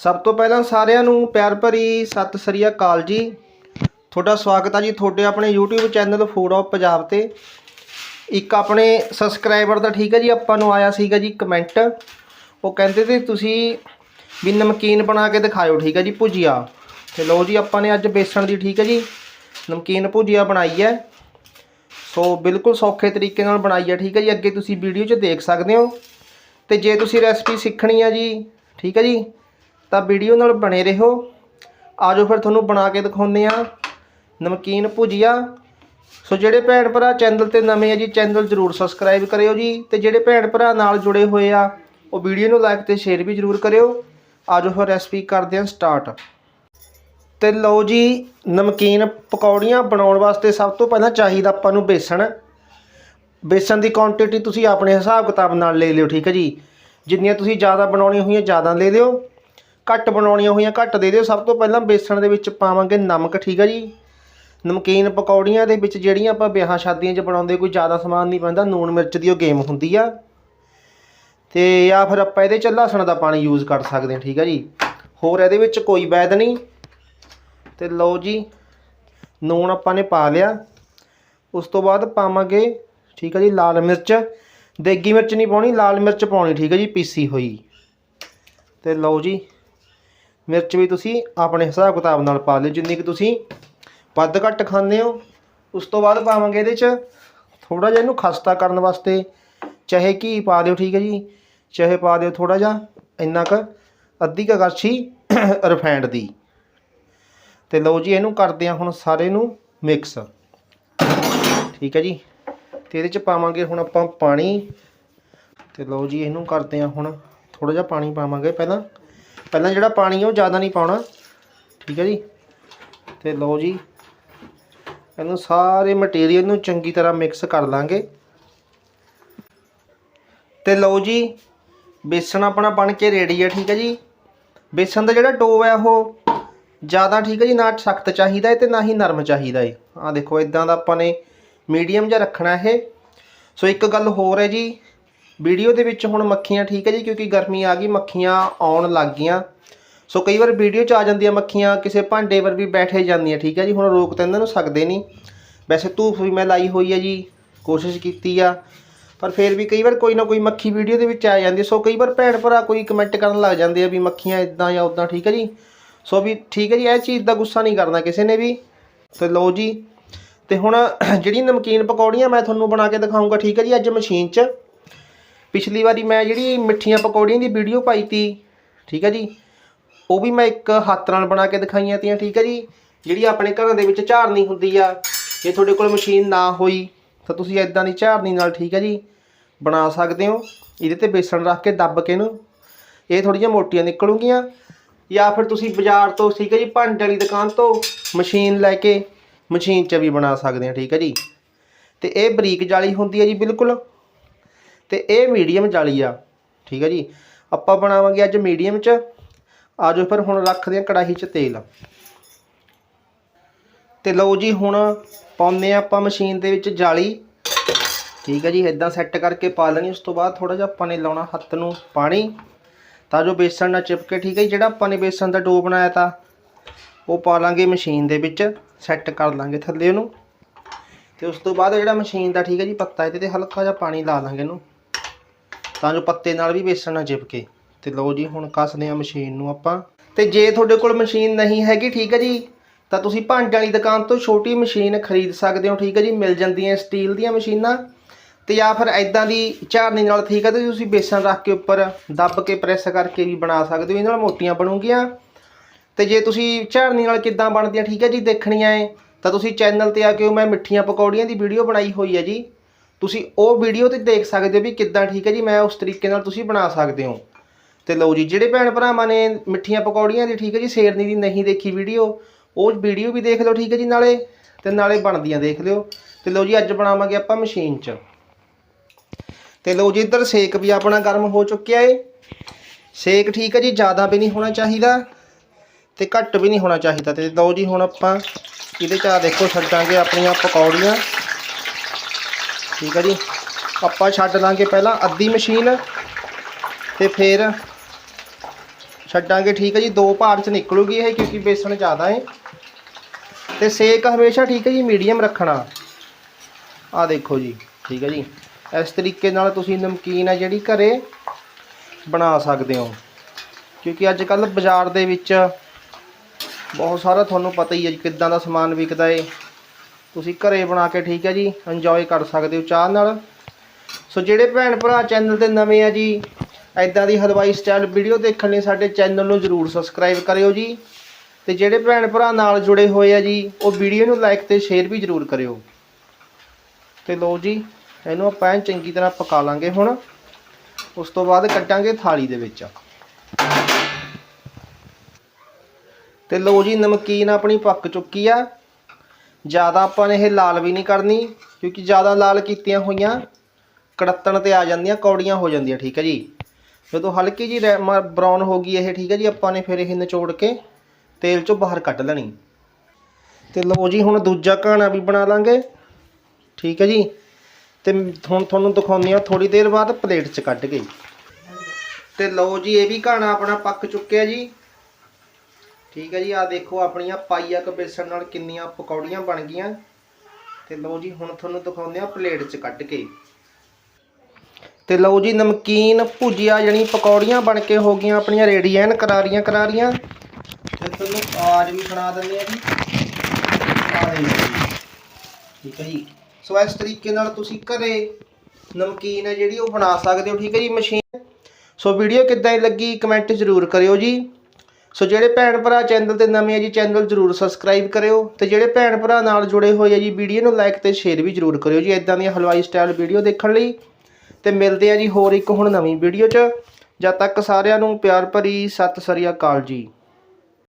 ਸਭ ਤੋਂ ਪਹਿਲਾਂ ਸਾਰਿਆਂ ਨੂੰ ਪਿਆਰ ਭਰੀ ਸਤਿ ਸ੍ਰੀ ਅਕਾਲ ਜੀ। ਤੁਹਾਡਾ ਸਵਾਗਤ ਹੈ ਜੀ ਤੁਹਾਡੇ ਆਪਣੇ YouTube channel food of Punjab ਤੇ। ਇੱਕ ਆਪਣੇ ਸਬਸਕ੍ਰਾਈਬਰ ਦਾ ਠੀਕ ਹੈ ਜੀ, ਆਪਾਂ ਨੂੰ ਆਇਆ ਸੀਗਾ ਜੀ ਕਮੈਂਟ ਉਹ ਕਹਿੰਦੇ ਤੇ ਤੁਸੀਂ ਵੀ ਨਮਕੀਨ ਬਣਾ ਕੇ ਦਿਖਾਇਓ, ਠੀਕ ਹੈ ਜੀ ਭੁਜੀਆ। ਤੇ ਲਓ ਜੀ, ਆਪਾਂ ਨੇ ਅੱਜ ਬੇਸਣ ਦੀ ਠੀਕ ਹੈ ਜੀ, ਨਮਕੀਨ ਭੁਜੀਆ ਬਣਾਈ ਹੈ ਸੋ ਬਿਲਕੁਲ ਸੌਖੇ ਤਰੀਕੇ ਨਾਲ ਬਣਾਈ ਹੈ ਠੀਕ ਹੈ ਜੀ। ਅੱਗੇ ਤੁਸੀਂ ਵੀਡੀਓ 'ਚ ਦੇਖ ਸਕਦੇ ਹੋ। ਤੇ ਜੇ ਤੁਸੀਂ ਰੈਸਪੀ ਸਿੱਖਣੀ ਹੈ ਜੀ, ਠੀਕ ਹੈ ਜੀ ਤਾਂ ਵੀਡੀਓ ਨਾਲ ਬਣੇ ਰਹੋ। ਆਜੋ ਫਿਰ ਤੁਹਾਨੂੰ ਬਣਾ ਕੇ ਦਿਖਾਉਂਦੇ ਆ ਨਮਕੀਨ ਭੁਜੀਆ। ਸੋ ਜਿਹੜੇ ਭੈਣ ਭਰਾ ਚੈਨਲ ਤੇ ਨਵੇਂ ਆ ਜੀ, ਚੈਨਲ ਜਰੂਰ ਸਬਸਕ੍ਰਾਈਬ ਕਰਿਓ ਜੀ। ਤੇ ਜਿਹੜੇ ਭੈਣ ਭਰਾ ਨਾਲ ਜੁੜੇ ਹੋਏ ਆ, ਉਹ ਵੀਡੀਓ ਨੂੰ ਲਾਈਕ ਤੇ ਸ਼ੇਅਰ ਵੀ ਜਰੂਰ ਕਰਿਓ। ਆਜੋ ਫਿਰ ਰੈਸਪੀ ਕਰਦੇ ਹਾਂ ਸਟਾਰਟ ਤੇ ਲਓ ਜੀ, ਨਮਕੀਨ ਪਕੌੜੀਆਂ ਬਣਾਉਣ ਵਾਸਤੇ ਸਭ ਤੋਂ ਪਹਿਲਾਂ ਚਾਹੀਦਾ ਆਪਾਂ ਨੂੰ ਬੇਸਣ। ਬੇਸਣ ਦੀ ਕੁਆਂਟੀਟੀ ਤੁਸੀਂ ਆਪਣੇ ਹਿਸਾਬ ਕਿਤਾਬ ਨਾਲ ਲੈ ਲਿਓ, ਠੀਕ ਹੈ ਜੀ। ਜਿੰਨੀਆਂ ਤੁਸੀਂ ਜ਼ਿਆਦਾ ਬਣਾਉਣੀਆਂ ਹੋਈਆਂ, ਜ਼ਿਆਦਾ ਲੈ ਲਿਓ। ਘੱਟ ਬਣਾਉਣੀਆਂ ਹੋਈਆਂ, ਘੱਟ ਦੇ ਦਿਓ। ਸਭ ਤੋਂ ਪਹਿਲਾਂ ਬੇਸਣ ਦੇ ਵਿੱਚ ਪਾਵਾਂਗੇ ਨਮਕ, ਠੀਕ ਹੈ ਜੀ? ਨਮਕੀਨ ਪਕੌੜੀਆਂ ਦੇ ਵਿੱਚ ਜਿਹੜੀਆਂ ਆਪਾਂ ਵਿਆਹਾਂ ਸ਼ਾਦੀਆਂ 'ਚ ਬਣਾਉਂਦੇ, ਕੋਈ ਜ਼ਿਆਦਾ ਸਮਾਨ ਨਹੀਂ ਪੈਂਦਾ ਨੂਣ ਮਿਰਚ ਦੀ ਉਹ ਗੇਮ ਹੁੰਦੀ ਆ। ਤੇ ਜਾਂ ਫਿਰ ਆਪਾਂ ਇਹਦੇ 'ਚ ਲਸਣ ਦਾ ਪਾਣੀ ਯੂਜ਼ ਕਰ ਸਕਦੇ ਹਾਂ, ਠੀਕ ਹੈ ਜੀ? ਹੋਰ ਇਹਦੇ ਵਿੱਚ ਕੋਈ ਵੈਦ ਨਹੀਂ। ਤੇ ਲਓ ਜੀ, ਨੂਣ ਆਪਾਂ ਨੇ ਪਾ ਲਿਆ। ਉਸ ਤੋਂ ਬਾਅਦ ਪਾਵਾਂਗੇ, ਠੀਕ ਹੈ ਜੀ, ਲਾਲ ਮਿਰਚ। ਦੇਗੀ ਮਿਰਚ ਨਹੀਂ ਪਾਉਣੀ, ਲਾਲ ਮਿਰਚ ਪਾਉਣੀ, ਠੀਕ ਹੈ ਜੀ, ਪੀਸੀ ਹੋਈ। ਤੇ ਲਓ ਜੀ ਮਿਰਚ ਵੀ ਤੁਸੀਂ ਆਪਣੇ ਹਿਸਾਬ ਕਿਤਾਬ ਨਾਲ ਪਾ ਲਿਓ, ਜਿੰਨੀ ਕਿ ਤੁਸੀਂ ਵੱਧ ਘੱਟ ਖਾਂਦੇ ਹੋ। ਉਸ ਤੋਂ ਬਾਅਦ ਪਾਵਾਂਗੇ ਇਹਦੇ 'ਚ ਥੋੜਾ ਜਿਹਾ ਇਹਨੂੰ ਖਸਤਾ ਕਰਨ ਵਾਸਤੇ, ਚਾਹੇ ਘੀ ਪਾ ਦਿਓ, ਠੀਕ ਹੈ ਜੀ। ਚਾਹੇ ਪਾ ਦਿਓ ਥੋੜਾ ਜਿਹਾ, ਇੰਨਾ ਕੁ ਅੱਧੀ ਕੁ ਕੜਛੀ ਰਿਫਾਈਂਡ ਦੀ। ਤੇ ਲਓ ਜੀ, ਇਹਨੂੰ ਕਰਦੇ ਆ ਹੁਣ ਸਾਰੇ ਨੂੰ ਮਿਕਸ ਠੀਕ ਹੈ ਜੀ। ਤੇ ਇਹਦੇ ਚ ਪਾਵਾਂਗੇ ਹੁਣ ਆਪਾਂ ਪਾਣੀ। ਤੇ ਲਓ ਜੀ, ਇਹਨੂੰ ਕਰਦੇ ਆ ਹੁਣ ਥੋੜਾ ਜਿਹਾ ਪਾਣੀ ਪਾਵਾਂਗੇ ਪਹਿਲਾਂ। ਪਹਿਲਾਂ ਜਿਹੜਾ ਪਾਣੀ ਉਹ ਜ਼ਿਆਦਾ ਨਹੀਂ ਪਾਉਣਾ। ਠੀਕ ਹੈ ਜੀ? ਤੇ ਲਓ ਜੀ, ਇਹਨੂੰ ਸਾਰੇ ਮਟੀਰੀਅਲ ਨੂੰ ਚੰਗੀ ਤਰ੍ਹਾਂ ਮਿਕਸ ਕਰ ਲਾਂਗੇ। ਤੇ ਲਓ ਜੀ, ਬੇਸਣ ਆਪਣਾ ਬਣ ਕੇ ਰੈਡੀ ਹੈ ਠੀਕ ਹੈ ਜੀ? ਬੇਸਣ ਦਾ ਜਿਹੜਾ ਡੋ ਹੈ ਉਹ ਜ਼ਿਆਦਾ, ਠੀਕ ਹੈ ਜੀ, ਨਾ ਸਖਤ ਚਾਹੀਦਾ ਹੈ ਤੇ ਨਾ ਹੀ ਨਰਮ ਚਾਹੀਦਾ ਹੈ ਆ ਦੇਖੋ ਇਦਾਂ ਦਾ ਆਪਾਂ ਨੇ ਮੀਡੀਅਮ ਜਿਹਾ ਰੱਖਣਾ ਇਹ। ਸੋ ਇੱਕ ਗੱਲ ਹੋਰ ਹੈ ਜੀ ਵੀਡੀਓ ਦੇ ਵਿੱਚ ਹੁਣ ਮੱਖੀਆਂ ਠੀਕ ਹੈ ਜੀ, ਕਿਉਂਕਿ ਗਰਮੀ ਆ ਗਈ, ਮੱਖੀਆਂ ਆਉਣ ਲੱਗ ਗਈਆਂ। ਸੋ ਕਈ ਵਾਰ ਵੀਡੀਓ 'ਚ ਆ ਜਾਂਦੀਆਂ ਮੱਖੀਆਂ, ਕਿਸੇ ਭਾਂਡੇ ਪਰ ਵੀ ਬੈਠੇ ਜਾਂਦੀਆਂ, ਠੀਕ ਹੈ ਜੀ, ਹੁਣ ਰੋਕ ਤਾਂ ਇਹਨਾਂ ਨੂੰ ਸਕਦੇ ਨਹੀਂ। ਵੈਸੇ ਧੂਫ ਵੀ ਮੈਂ ਲਾਈ ਹੋਈ ਹੈ ਜੀ, ਕੋਸ਼ਿਸ਼ ਕੀਤੀ ਆ, ਪਰ ਫਿਰ ਵੀ ਕਈ ਵਾਰ ਕੋਈ ਨਾ ਕੋਈ ਮੱਖੀ ਵੀਡੀਓ ਦੇ ਵਿੱਚ ਆ ਜਾਂਦੀ ਸੋ ਕਈ ਵਾਰ ਭੈਣ ਭਰਾ ਕੋਈ ਕਮੈਂਟ ਕਰਨ ਲੱਗ ਜਾਂਦੇ ਆ ਵੀ ਮੱਖੀਆਂ ਇਦਾਂ ਜਾਂ ਉਦਾਂ ਠੀਕ ਹੈ ਜੀ। ਸੋ ਵੀ ਠੀਕ ਹੈ ਜੀ, ਇਹ ਚੀਜ਼ ਦਾ ਗੁੱਸਾ ਨਹੀਂ ਕਰਨਾ ਕਿਸੇ ਨੇ ਵੀ। ਤੇ ਲਓ ਜੀ, ਤੇ ਹੁਣ ਜਿਹੜੀ ਨਮਕੀਨ ਪਕੌੜੀਆਂ ਮੈਂ ਤੁਹਾਨੂੰ ਬਣਾ ਕੇ ਦਿਖਾਉਂਗਾ ਠੀਕ ਹੈ ਜੀ, ਅੱਜ ਮਸ਼ੀਨ 'ਚ। ਪਿਛਲੀ ਵਾਰੀ ਮੈਂ ਜਿਹੜੀ ਮਿੱਠੀਆਂ ਪਕੌੜੀਆਂ ਦੀ ਵੀਡੀਓ ਪਾਈ ਤੀ, ਠੀਕ ਹੈ ਜੀ, ਉਹ ਵੀ ਮੈਂ ਇੱਕ ਹੱਥ ਨਾਲ ਬਣਾ ਕੇ ਦਿਖਾਈਆਂ ਤੀਆਂ, ਠੀਕ ਹੈ ਜੀ, ਜਿਹੜੀ ਆਪਣੇ ਘਰਾਂ ਦੇ ਵਿੱਚ ਝਾੜਨੀ ਹੁੰਦੀ ਆ, ਜੇ ਤੁਹਾਡੇ ਕੋਲ ਮਸ਼ੀਨ ਨਾ ਹੋਈ, ਤਾਂ ਤੁਸੀਂ ਇਦਾਂ ਦੀ ਝਾੜਨੀ ਨਾਲ, ਠੀਕ ਹੈ ਜੀ, ਬਣਾ ਸਕਦੇ ਹੋ, ਇਹਦੇ ਤੇ ਬੇਸਣ ਰੱਖ ਕੇ ਦੱਬ ਕੇ ਇਹਨੂੰ, ਇਹ ਥੋੜ੍ਹੀਆਂ ਮੋਟੀਆਂ ਨਿਕਲੂਗੀਆਂ, ਜਾਂ ਫਿਰ ਤੁਸੀਂ ਬਾਜ਼ਾਰ ਤੋਂ, ਠੀਕ ਹੈ ਜੀ, ਭਾਂਡੇ ਵਾਲੀ ਦੁਕਾਨ ਤੋਂ ਮਸ਼ੀਨ ਲੈ ਕੇ ਮਸ਼ੀਨ 'ਚ ਵੀ ਬਣਾ ਸਕਦੇ ਆ ਠੀਕ ਹੈ ਜੀ, ਤੇ ਇਹ ਬਰੀਕ ਜਾਲੀ ਹੁੰਦੀ ਹੈ ਜੀ, ਬਿਲਕੁਲ ਤੇ ਇਹ ਮੀਡੀਅਮ ਜਾਲੀ ਆ। ਠੀਕ ਹੈ ਜੀ? ਆਪਾਂ ਬਣਾਵਾਂਗੇ ਅੱਜ ਮੀਡੀਅਮ 'ਚ। ਆਜੋ ਫਿਰ ਹੁਣ ਰੱਖਦੇ ਆ ਕੜਾਹੀ 'ਚ ਤੇਲ। ਤੇ ਲਓ ਜੀ ਹੁਣ ਪਾਉਂਦੇ ਆ ਆਪਾਂ ਮਸ਼ੀਨ ਦੇ ਵਿੱਚ ਜਾਲੀ। ਠੀਕ ਹੈ ਜੀ ਇਦਾਂ ਸੈੱਟ ਕਰਕੇ ਪਾ ਲੈਣੀ ਉਸ ਤੋਂ ਬਾਅਦ ਥੋੜਾ ਜਿਹਾ ਆਪਾਂ ਨੇ ਲਾਉਣਾ ਹੱਥ ਨੂੰ ਪਾਣੀ। ਤਾਂ ਜੋ ਬੇਸਣ ਨਾਲ ਚਿਪਕੇ ਠੀਕ ਹੈ ਜੀ, ਜਿਹੜਾ ਆਪਾਂ ਨੇ ਬੇਸਣ ਦਾ ਡੋ ਬਣਾਇਆ ਤਾਂ ਉਹ ਪਾ ਲਾਂਗੇ ਮਸ਼ੀਨ ਦੇ ਵਿੱਚ ਸੈੱਟ ਕਰ ਲਾਂਗੇ ਥੱਲੇ ਉਹਨੂੰ। ਤੇ ਉਸ ਤੋਂ ਬਾਅਦ ਜਿਹੜਾ ਮਸ਼ੀਨ ਦਾ ਠੀਕ ਹੈ ਜੀ ਪੱਤਾ ਇਹਦੇ ਤੇ ਹਲਕਾ ਜਿਹਾ ਪਾਣੀ ਲਾ ਲਾਂਗੇ ਇਹਨੂੰ। ਤਾਂ ਜੋ ਪੱਤੇ ਨਾਲ ਵੀ ਬੇਸਣ ਨਾਲ ਚਿਪਕੇ। ਤੇ ਲਓ ਜੀ, ਹੁਣ ਕੱਸਦੇ ਆ ਮਸ਼ੀਨ ਨੂੰ ਆਪਾਂ। ਤੇ ਜੇ ਤੁਹਾਡੇ ਕੋਲ ਮਸ਼ੀਨ ਨਹੀਂ ਹੈਗੀ, ਠੀਕ ਹੈ ਜੀ, ਤਾਂ ਤੁਸੀਂ ਭਾਂਡਿਆਂ ਵਾਲੀ ਦੁਕਾਨ ਤੋਂ ਛੋਟੀ ਮਸ਼ੀਨ ਖਰੀਦ ਸਕਦੇ ਹੋ, ਠੀਕ ਹੈ ਜੀ, ਮਿਲ ਜਾਂਦੀਆਂ ਸਟੀਲ ਦੀਆਂ ਮਸ਼ੀਨਾਂ। ਤੇ ਜਾਂ ਫਿਰ ਐਦਾਂ ਦੀ ਝਾੜਨੀ ਨਾਲ, ਠੀਕ ਹੈ ਤੇ ਤੁਸੀਂ ਬੇਸਣ ਰੱਖ ਕੇ ਉੱਪਰ ਦੱਬ ਕੇ ਪ੍ਰੈਸ ਕਰਕੇ ਵੀ ਬਣਾ ਸਕਦੇ ਹੋ ਇਹਨਾਂ ਨਾਲ ਮੋਟੀਆਂ ਬਣੂਗੀਆਂ। ਤੇ ਜੇ ਤੁਸੀਂ ਝਾੜਨੀ ਨਾਲ ਕਿੱਦਾਂ ਬਣਦੀਆਂ, ਠੀਕ ਹੈ ਜੀ, ਦੇਖਣੀਆਂ ਏ, ਤਾਂ ਤੁਸੀਂ ਚੈਨਲ ਤੇ ਆ ਕੇ ਮੈਂ ਮਿੱਠੀਆਂ ਪਕੌੜੀਆਂ ਦੀ ਵੀਡੀਓ ਬਣਾਈ ਹੋਈ ਹੈ ਜੀ। ਤੁਸੀਂ ਉਹ ਵੀਡੀਓ ਤੇ ਦੇਖ ਸਕਦੇ ਹੋ ਵੀ ਕਿੱਦਾਂ ਠੀਕ ਹੈ ਜੀ, ਮੈਂ ਉਸ ਤਰੀਕੇ ਨਾਲ ਤੁਸੀਂ ਬਣਾ ਸਕਦੇ ਹੋ। ਤੇ ਲਓ ਜੀ, ਜਿਹੜੇ ਭੈਣ ਭਰਾਵਾਂ ਨੇ ਮਿੱਠੀਆਂ ਪਕੌੜੀਆਂ ਦੀ, ਠੀਕ ਹੈ ਜੀ, ਸ਼ੇਰਨੀ ਦੀ ਨਹੀਂ ਦੇਖੀ ਵੀਡੀਓ ਉਹ ਵੀਡੀਓ ਵੀ ਦੇਖ ਲਓ, ਠੀਕ ਹੈ ਜੀ, ਨਾਲੇ, ਤੇ ਨਾਲੇ ਬਣਦੀਆਂ ਦੇਖ ਲਿਓ। ਤੇ ਲਓ ਜੀ, ਅੱਜ ਬਣਾਵਾਂਗੇ ਆਪਾਂ ਮਸ਼ੀਨ 'ਚ। ਤੇ ਲਓ ਜੀ, ਇੱਧਰ ਸੇਕ ਵੀ ਆਪਣਾ ਗਰਮ ਹੋ ਚੁੱਕਿਆ ਏ। ਸੇਕ ਠੀਕ ਹੈ ਜੀ, ਜ਼ਿਆਦਾ ਵੀ ਨਹੀਂ ਹੋਣਾ ਚਾਹੀਦਾ ਤੇ ਘੱਟ ਵੀ ਨਹੀਂ ਹੋਣਾ ਚਾਹੀਦਾ। ਤੇ ਲਓ ਜੀ, ਹੁਣ ਆਪਾਂ ਇਹਦੇ 'ਚ ਆ ਦੇਖੋ, ਛੱਡਾਂਗੇ ਆਪਣੀਆਂ ਪਕੌੜੀਆਂ। ਠੀਕ ਹੈ ਜੀ। ਆਪਾਂ ਛੱਡ ਲਾਂਗੇ ਪਹਿਲਾਂ ਅੱਧੀ ਮਸ਼ੀਨ ਤੇ ਫਿਰ ਛੱਡਾਂਗੇ, ਠੀਕ ਹੈ ਜੀ। ਦੋ ਭਾਰ ਚ ਨਿਕਲੂਗੀ ਇਹ, ਕਿਉਂਕਿ ਬੇਸਣ ਜ਼ਿਆਦਾ ਹੈ ਤੇ ਸੇਕ ਹਮੇਸ਼ਾ, ਠੀਕ ਹੈ ਜੀ, ਮੀਡੀਅਮ ਰੱਖਣਾ। ਆ ਦੇਖੋ ਜੀ, ਠੀਕ ਹੈ ਜੀ। ਇਸ ਤਰੀਕੇ ਨਾਲ ਤੁਸੀਂ ਨਮਕੀਨ ਹੈ ਜਿਹੜੀ ਘਰੇ ਬਣਾ ਸਕਦੇ ਹੋ। ਕਿਉਂਕਿ ਅੱਜ ਕੱਲ ਬਾਜ਼ਾਰ ਦੇ ਵਿੱਚ ਬਹੁਤ ਸਾਰਾ ਤੁਹਾਨੂੰ ਪਤਾ ਹੀ ਹੈ ਜੀ, ਕਿੱਦਾਂ ਦਾ ਸਮਾਨ ਵਿਕਦਾ ਏ। ਤੁਸੀਂ ਘਰੇ ਬਣਾ ਕੇ ਠੀਕ ਹੈ ਜੀ ਇੰਜੋਏ ਕਰ ਸਕਦੇ ਹੋ ਚਾਹ ਨਾਲ। ਸੋ ਜਿਹੜੇ ਭੈਣ ਭਰਾ ਚੈਨਲ ਤੇ ਨਵੇਂ ਆ ਜੀ ਐਦਾਂ ਦੀ ਹਲਵਾਈ ਸਟਾਈਲ ਵੀਡੀਓ ਦੇਖਣ ਲਈ ਸਾਡੇ ਚੈਨਲ ਨੂੰ ਜਰੂਰ ਸਬਸਕ੍ਰਾਈਬ ਕਰਿਓ ਜੀ। ਤੇ ਜਿਹੜੇ ਭੈਣ ਭਰਾ ਨਾਲ ਜੁੜੇ ਹੋਏ ਆ ਜੀ, ਉਹ ਵੀਡੀਓ ਨੂੰ ਲਾਈਕ ਤੇ ਸ਼ੇਅਰ ਵੀ ਜਰੂਰ ਕਰਿਓ। ਤੇ ਲੋ ਜੀ, ਇਹਨੂੰ ਆਪਾਂ ਐਨ ਚੰਗੀ ਤਰ੍ਹਾਂ ਪਕਾ ਲਾਂਗੇ ਹੁਣ। ਉਸ ਤੋਂ ਬਾਅਦ ਕੱਟਾਂਗੇ ਥਾਲੀ ਦੇ ਵਿੱਚ। ਤੇ ਲੋ ਜੀ, ਨਮਕੀਨ ਆਪਣੀ ਪੱਕ ਚੁੱਕੀ ਆ। ਜ਼ਿਆਦਾ ਆਪਾਂ ਨੇ ਇਹ ਲਾਲ ਵੀ ਨਹੀਂ ਕਰਨੀ, ਕਿਉਂਕਿ ਜ਼ਿਆਦਾ ਲਾਲ ਕੀਤੀਆਂ ਹੋਈਆਂ, ਕੜੱਤਣ ਤੇ ਆ ਜਾਂਦੀਆਂ, ਕੌੜੀਆਂ ਹੋ ਜਾਂਦੀਆਂ, ਠੀਕ ਹੈ ਜੀ? ਜਦੋਂ ਹਲਕੀ ਜੀ ਬਰਾਊਨ ਹੋ ਗਈ ਇਹ, ਠੀਕ ਹੈ ਜੀ, ਆਪਾਂ ਨੇ ਫਿਰ ਇਹ ਨਿਚੋੜ ਕੇ ਤੇਲ ਚੋਂ ਬਾਹਰ ਕੱਢ ਲੈਣੀ। ਤੇ ਲਓ ਜੀ, ਹੁਣ ਦੂਜਾ ਘਾਣਾ ਵੀ ਬਣਾ ਲਾਂਗੇ, ਠੀਕ ਹੈ ਜੀ? ਤੇ ਹੁਣ ਤੁਹਾਨੂੰ ਦਿਖਾਉਂਦੇ ਆ ਥੋੜੀ ਦੇਰ ਬਾਅਦ ਪਲੇਟ 'ਚ ਕੱਢ ਕੇ। ਤੇ ਲਓ ਜੀ, ਇਹ ਵੀ ਘਾਣਾ ਆਪਣਾ ਪੱਕ ਚੁੱਕਿਆ ਜੀ। ਠੀਕ ਹੈ ਜੀ ਆ ਦੇਖੋ ਆਪਣੀਆਂ ਪਾਈਆ ਕ ਬੇਸਣ ਨਾਲ ਕਿੰਨੀਆਂ ਪਕੌੜੀਆਂ ਬਣ ਗਈਆਂ। ਤੇ ਲਓ ਜੀ, ਹੁਣ ਤੁਹਾਨੂੰ ਦਿਖਾਉਂਦੇ ਆ ਪਲੇਟ 'ਚ ਕੱਢ ਕੇ। ਤੇ ਲਓ ਜੀ, ਨਮਕੀਨ ਭੁਜੀਆ ਜਣੀ ਪਕੌੜੀਆਂ ਬਣ ਕੇ ਹੋ ਗਈਆਂ ਆਪਣੀਆਂ ਰੇਡੀ ਐਨ ਕਰਾਰੀਆਂ ਕਰਾਰੀਆਂ। ਤੇ ਤੁਹਾਨੂੰ ਆਵਾਜ਼ ਵੀ ਸੁਣਾ ਦਿੰਦੇ ਆ ਜੀ। ਠੀਕ ਹੈ ਜੀ। ਸੋ ਇਸ ਤਰੀਕੇ ਨਾਲ ਤੁਸੀਂ ਘਰੇ ਨਮਕੀਨ ਹੈ ਜਿਹੜੀ ਉਹ ਬਣਾ ਸਕਦੇ ਹੋ, ਠੀਕ ਹੈ ਜੀ, ਮਸ਼ੀਨ। ਸੋ ਵੀਡੀਓ ਕਿੱਦਾਂ ਦੀ ਲੱਗੀ ਕਮੈਂਟ ਜ਼ਰੂਰ ਕਰਿਓ ਜੀ। ਸੋ ਜਿਹੜੇ ਭੈਣ ਭਰਾ ਚੈਨਲ ਤੇ ਨਵੇਂ ਆ ਜੀ, ਚੈਨਲ ਜ਼ਰੂਰ ਸਬਸਕ੍ਰਾਈਬ ਕਰਿਓ ਤੇ ਜਿਹੜੇ ਭੈਣ ਭਰਾ ਨਾਲ ਜੁੜੇ ਹੋਏ ਆ ਜੀ, ਵੀਡੀਓ ਨੂੰ ਲਾਈਕ ਤੇ ਸ਼ੇਅਰ ਵੀ ਜ਼ਰੂਰ ਕਰਿਓ ਜੀ ਇਦਾਂ ਦੀਆਂ ਹਲਵਾਈ ਸਟਾਈਲ ਵੀਡੀਓ ਦੇਖਣ ਲਈ। ਤੇ ਮਿਲਦੇ ਆ ਜੀ ਹੋਰ ਇੱਕ ਹੁਣ ਨਵੀਂ ਵੀਡੀਓ 'ਚ। ਜਦ ਤੱਕ ਸਾਰਿਆਂ ਨੂੰ ਪਿਆਰ ਭਰੀ ਸਤਿ ਸ੍ਰੀ ਅਕਾਲ ਜੀ।